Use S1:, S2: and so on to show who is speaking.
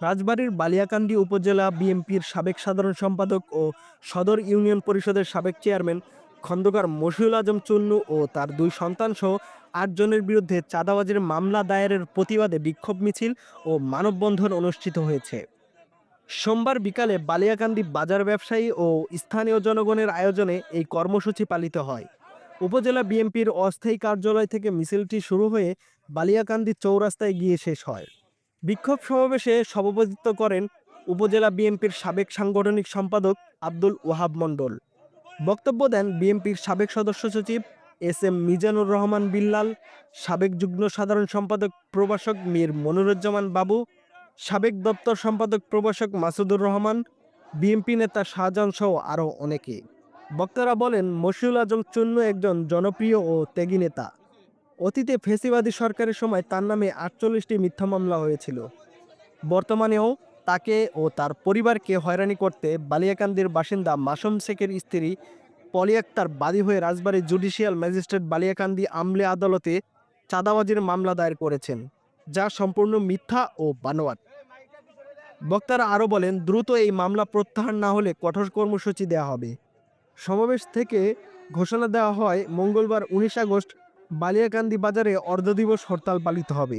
S1: রাজবাড়ীর বালিয়াকান্দি উপজেলা বিএনপির সাবেক সাধারণ সম্পাদক ও সদর ইউনিয়ন পরিষদের সাবেক চেয়ারম্যান খন্দকার মশিউল আজম চুন্নু ও তার দুই সন্তানসহ আটজনের বিরুদ্ধে চাঁদাবাজির মামলা দায়েরের প্রতিবাদে বিক্ষোভ মিছিল ও মানববন্ধন অনুষ্ঠিত হয়েছে। সোমবার বিকালে বালিয়াকান্দি বাজার ব্যবসায়ী ও স্থানীয় জনগণের আয়োজনে এই কর্মসূচি পালিত হয়। উপজেলা বিএনপির অস্থায়ী কার্যালয় থেকে মিছিলটি শুরু হয়ে বালিয়াকান্দি চৌরাস্তায় গিয়ে শেষ হয়। বিক্ষোভ সমাবেশে সভাপতিত্ব করেন উপজেলা বিএনপির সাবেক সাংগঠনিক সম্পাদক আব্দুল ওহাব মণ্ডল। বক্তব্য দেন বিএনপির সাবেক সদস্য সচিব এস এম মিজানুর রহমান বিল্লাল, সাবেক যুগ্ম সাধারণ সম্পাদক প্রভাষক মীর মনিরুজ্জামান বাবু, সাবেক দপ্তর সম্পাদক প্রভাষক মাসুদুর রহমান, বিএনপি নেতা শাহজাহান সহ আরও অনেকে। বক্তারা বলেন, মশিউল আজম চুন্নু একজন জনপ্রিয় ও ত্যাগী নেতা। অতীতে ফেসিবাদী সরকারের সময় তার নামে আটচল্লিশটি মিথ্যা মামলা হয়েছিল। বর্তমানেও তাকে ও তার পরিবারকে হয়রানি করতে বালিয়াকান্দির বাসিন্দা মাসুম শেখের স্ত্রী পলি আক্তার বাদী হয়ে রাজবাড়ী জুডিশিয়াল ম্যাজিস্ট্রেট বালিয়াকান্দি আমলে আদালতে চাঁদাবাজির মামলা দায়ের করেছেন, যা সম্পূর্ণ মিথ্যা ও বানোয়াট। বক্তারা আরও বলেন, দ্রুত এই মামলা প্রত্যাহার না হলে কঠোর কর্মসূচি দেওয়া হবে। সমাবেশ থেকে ঘোষণা দেওয়া হয়, মঙ্গলবার উনিশ আগস্ট বালিয়াকান্দি বাজারে অর্ধদিবস হরতাল পালিত হবে।